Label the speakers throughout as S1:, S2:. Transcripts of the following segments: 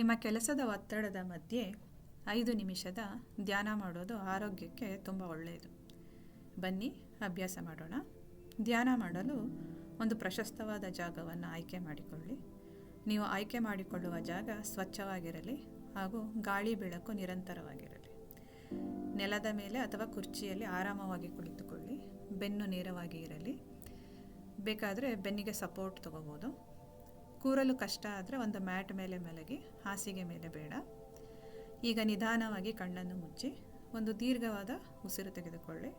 S1: ನಿಮ್ಮ ಕೆಲಸದ ಒತ್ತಡದ ಮಧ್ಯೆ ಐದು ನಿಮಿಷದ ಧ್ಯಾನ ಮಾಡೋದು ಆರೋಗ್ಯಕ್ಕೆ ತುಂಬ ಒಳ್ಳೆಯದು. ಬನ್ನಿ, ಅಭ್ಯಾಸ ಮಾಡೋಣ. ಧ್ಯಾನ ಮಾಡಲು ಒಂದು ಪ್ರಶಸ್ತವಾದ ಜಾಗವನ್ನು ಆಯ್ಕೆ ಮಾಡಿಕೊಳ್ಳಿ. ನೀವು ಆಯ್ಕೆ ಮಾಡಿಕೊಳ್ಳುವ ಜಾಗ ಸ್ವಚ್ಛವಾಗಿರಲಿ ಹಾಗೂ ಗಾಳಿ ಬೆಳಕು ನಿರಂತರವಾಗಿರಲಿ. ನೆಲದ ಮೇಲೆ ಅಥವಾ ಕುರ್ಚಿಯಲ್ಲಿ ಆರಾಮವಾಗಿ ಕುಳಿತುಕೊಳ್ಳಿ. ಬೆನ್ನು ನೇರವಾಗಿ ಇರಲಿ. ಬೇಕಾದರೆ ಬೆನ್ನಿಗೆ ಸಪೋರ್ಟ್ ತಗೋಬೋದು. ಕೂರಲು ಕಷ್ಟ ಆದರೆ ಒಂದು ಮ್ಯಾಟ್ ಮೇಲೆ ಮಲಗಿ, ಹಾಸಿಗೆ ಮೇಲೆ ಬೇಡ. ಈಗ ನಿಧಾನವಾಗಿ ಕಣ್ಣನ್ನು ಮುಚ್ಚಿ, ಒಂದು ದೀರ್ಘವಾದ ಉಸಿರು ತೆಗೆದುಕೊಳ್ಳಿ.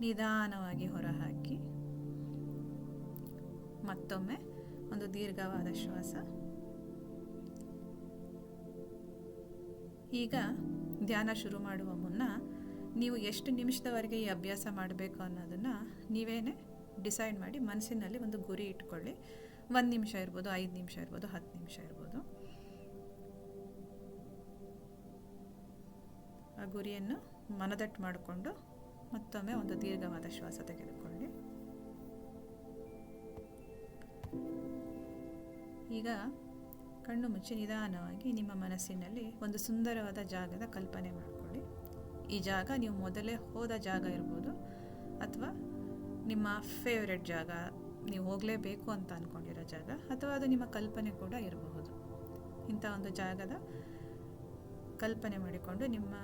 S1: ನಿಧಾನವಾಗಿ ಹೊರಹಾಕಿ, ಮತ್ತೊಮ್ಮೆ ಒಂದು ದೀರ್ಘವಾದ ಶ್ವಾಸ. ಈಗ ಧ್ಯಾನ ಶುರು ಮಾಡುವ ಮುನ್ನ ನೀವು ಎಷ್ಟು ನಿಮಿಷದವರೆಗೆ ಈ ಅಭ್ಯಾಸ ಮಾಡಬೇಕು ಅನ್ನೋದನ್ನು ನೀವೇನೇ ಡಿಸೈಡ್ ಮಾಡಿ ಮನಸ್ಸಿನಲ್ಲಿ ಒಂದು ಗುರಿ ಇಟ್ಕೊಳ್ಳಿ. ಒಂದು ನಿಮಿಷ ಇರ್ಬೋದು, ಐದು ನಿಮಿಷ ಇರ್ಬೋದು ಹತ್ತು ನಿಮಿಷ ಇರ್ಬೋದು. ಆ ಗುರಿಯನ್ನು ಮನದಟ್ಟು ಮಾಡಿಕೊಂಡು ಮತ್ತೊಮ್ಮೆ ಒಂದು ದೀರ್ಘವಾದ ಶ್ವಾಸ ತೆಗೆದುಕೊಳ್ಳಿ. ಈಗ ಕಣ್ಣು ಮುಚ್ಚಿ ನಿಧಾನವಾಗಿ ನಿಮ್ಮ ಮನಸ್ಸಿನಲ್ಲಿ ಒಂದು ಸುಂದರವಾದ ಜಾಗದ ಕಲ್ಪನೆ ಮಾಡಿಕೊಳ್ಳಿ. ಈ ಜಾಗ ನೀವು ಮೊದಲೇ ಹೋದ ಜಾಗ ಇರ್ಬೋದು, ಅಥವಾ ನಿಮ್ಮ ಫೇವ್ರೆಟ್ ಜಾಗ ನೀವು ಹೋಗಲೇಬೇಕು ಅಂತ ಅಂದ್ಕೊಂಡಿರೋ ಜಾಗ, ಅಥವಾ ಅದು ನಿಮ್ಮ ಕಲ್ಪನೆ ಕೂಡ ಇರಬಹುದು. ಇಂಥ ಒಂದು ಜಾಗದ ಕಲ್ಪನೆ ಮಾಡಿಕೊಂಡು ನಿಮ್ಮ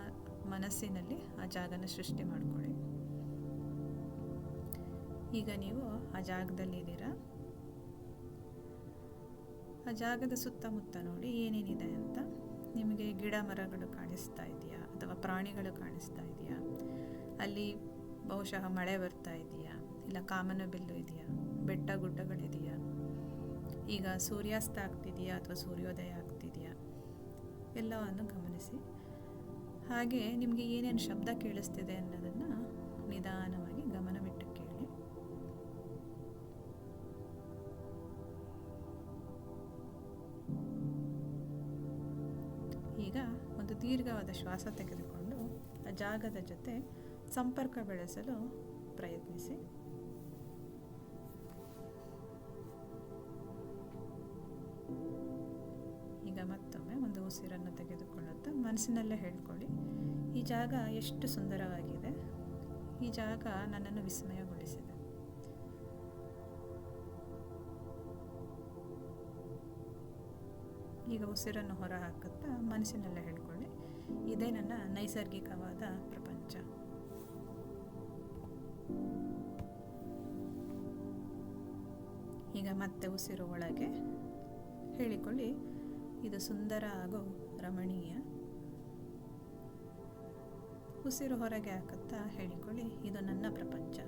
S1: ಮನಸ್ಸಿನಲ್ಲಿ ಆ ಜಾಗನ ಸೃಷ್ಟಿ ಮಾಡಿಕೊಳ್ಳಿ. ಈಗ ನೀವು ಆ ಜಾಗದಲ್ಲಿದ್ದೀರಾ ಆ ಜಾಗದ ಸುತ್ತಮುತ್ತ ನೋಡಿ ಏನೇನಿದೆ ಅಂತ. ನಿಮಗೆ ಗಿಡ ಮರಗಳು ಕಾಣಿಸ್ತಾ ಇದೆಯಾ? ಅಥವಾ ಪ್ರಾಣಿಗಳು ಕಾಣಿಸ್ತಾ ಇದೆಯಾ? ಅಲ್ಲಿ ಬಹುಶಃ ಮಳೆ ಬರ್ತಾ ಇದೆಯಾ? ಇಲ್ಲ ಕಾಮನಬಿಲ್ಲು ಇದೆಯಾ? ಬೆಟ್ಟ ಗುಡ್ಡಗಳಿದೆಯಾ? ಈಗ ಸೂರ್ಯಾಸ್ತ ಆಗ್ತಿದೆಯಾ ಅಥವಾ ಸೂರ್ಯೋದಯ ಆಗ್ತಿದೆಯಾ? ಎಲ್ಲವನ್ನು ಗಮನಿಸಿ. ಹಾಗೆ ನಿಮಗೆ ಏನೇನು ಶಬ್ದ ಕೇಳಿಸ್ತಿದೆ ಅನ್ನೋದನ್ನು ನಿಧಾನವಾಗಿ ಗಮನವಿಟ್ಟು ಕೇಳಿ. ಈಗ ಒಂದು ದೀರ್ಘವಾದ ಶ್ವಾಸ ತೆಗೆದುಕೊಂಡು ಆ ಜಾಗದ ಜೊತೆ ಸಂಪರ್ಕ ಬೆಳೆಸಲು ಪ್ರಯತ್ನಿಸಿ. ಉಸಿರನ್ನು ತೆಗೆದುಕೊಳ್ಳುತ್ತಾ ಮನಸ್ಸಿನಲ್ಲೇ ಹೇಳ್ಕೊಳ್ಳಿ, ಈ ಜಾಗ ಎಷ್ಟು ಸುಂದರವಾಗಿದೆ. ಈ ಜಾಗ ನನ್ನನ್ನು ವಿಸ್ಮಯಗೊಳಿಸಿದೆ. ಈಗ ಉಸಿರನ್ನು ಹೊರ ಹಾಕುತ್ತಾ ಮನಸ್ಸಿನಲ್ಲೇ ಹೇಳ್ಕೊಳ್ಳಿ, ಇದೇ ನನ್ನ ನೈಸರ್ಗಿಕವಾದ ಪ್ರಪಂಚ. ಈಗ ಮತ್ತೆ ಉಸಿರು ಒಳಗೆ ಹೇಳಿಕೊಳ್ಳಿ ಇದು ಸುಂದರ ಹಾಗೂ ರಮಣೀಯ. ಉಸಿರು ಹೊರಗೆ ಹಾಕುತ್ತಾ ಹೇಳಿಕೊಳ್ಳಿ, ಇದು ನನ್ನ ಪ್ರಪಂಚ.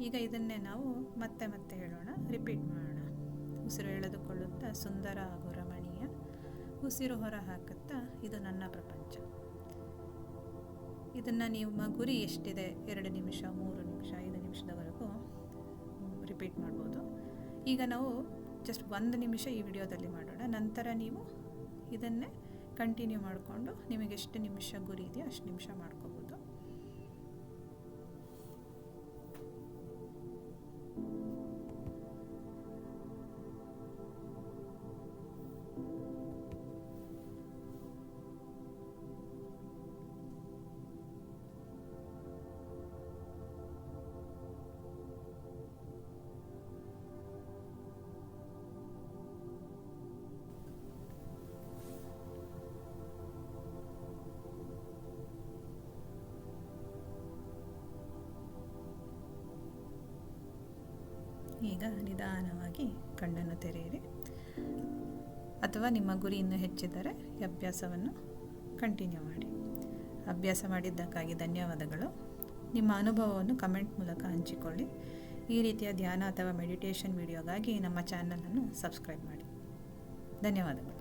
S1: ಈಗ ಇದನ್ನೇ ನಾವು ಮತ್ತೆ ಮತ್ತೆ ಹೇಳೋಣ ರಿಪೀಟ್ ಮಾಡೋಣ. ಉಸಿರು ಎಳೆದುಕೊಳ್ಳುತ್ತಾ ಸುಂದರ ಹಾಗೂ ರಮಣೀಯ, ಉಸಿರು ಹೊರ ಹಾಕುತ್ತಾ ಇದು ನನ್ನ ಪ್ರಪಂಚ. ಇದನ್ನು ನಿಮ್ಮ ಗುರಿ ಎಷ್ಟಿದೆ? ಎರಡು ನಿಮಿಷ, ಮೂರು ನಿಮಿಷ, ಐದು ನಿಮಿಷದವರೆಗೂ ರಿಪೀಟ್ ಮಾಡ್ಬೋದು. ಈಗ ನಾವು ಜಸ್ಟ್ ಒಂದು ನಿಮಿಷ ಈ ವಿಡಿಯೋದಲ್ಲಿ ಮಾಡೋಣ. ನಂತರ ನೀವು ಇದನ್ನೇ ಕಂಟಿನ್ಯೂ ಮಾಡಿಕೊಂಡು ನಿಮಗೆ ಎಷ್ಟು ನಿಮಿಷ ಗುರಿ ಇದೆಯೋ ಅಷ್ಟು ನಿಮಿಷ ಮಾಡ್ಕೋಬೋದು. ಈಗ ನಿಧಾನವಾಗಿ ಕಣ್ಣನ್ನು ತೆರೆಯಿರಿ. ಅಥವಾ ನಿಮ್ಮ ಗುರಿ ಇನ್ನೂ ಹೆಚ್ಚಿದ್ದರೆ ಈ ಅಭ್ಯಾಸವನ್ನು ಕಂಟಿನ್ಯೂ ಮಾಡಿ. ಅಭ್ಯಾಸ ಮಾಡಿದ್ದಕ್ಕಾಗಿ ಧನ್ಯವಾದಗಳು. ನಿಮ್ಮ ಅನುಭವವನ್ನು ಕಮೆಂಟ್ ಮೂಲಕ ಹಂಚಿಕೊಳ್ಳಿ. ಈ ರೀತಿಯ ಧ್ಯಾನ ಅಥವಾ ಮೆಡಿಟೇಷನ್ ವಿಡಿಯೋಗಾಗಿ ನಮ್ಮ ಚಾನಲನ್ನು ಸಬ್ಸ್ಕ್ರೈಬ್ ಮಾಡಿ. ಧನ್ಯವಾದಗಳು.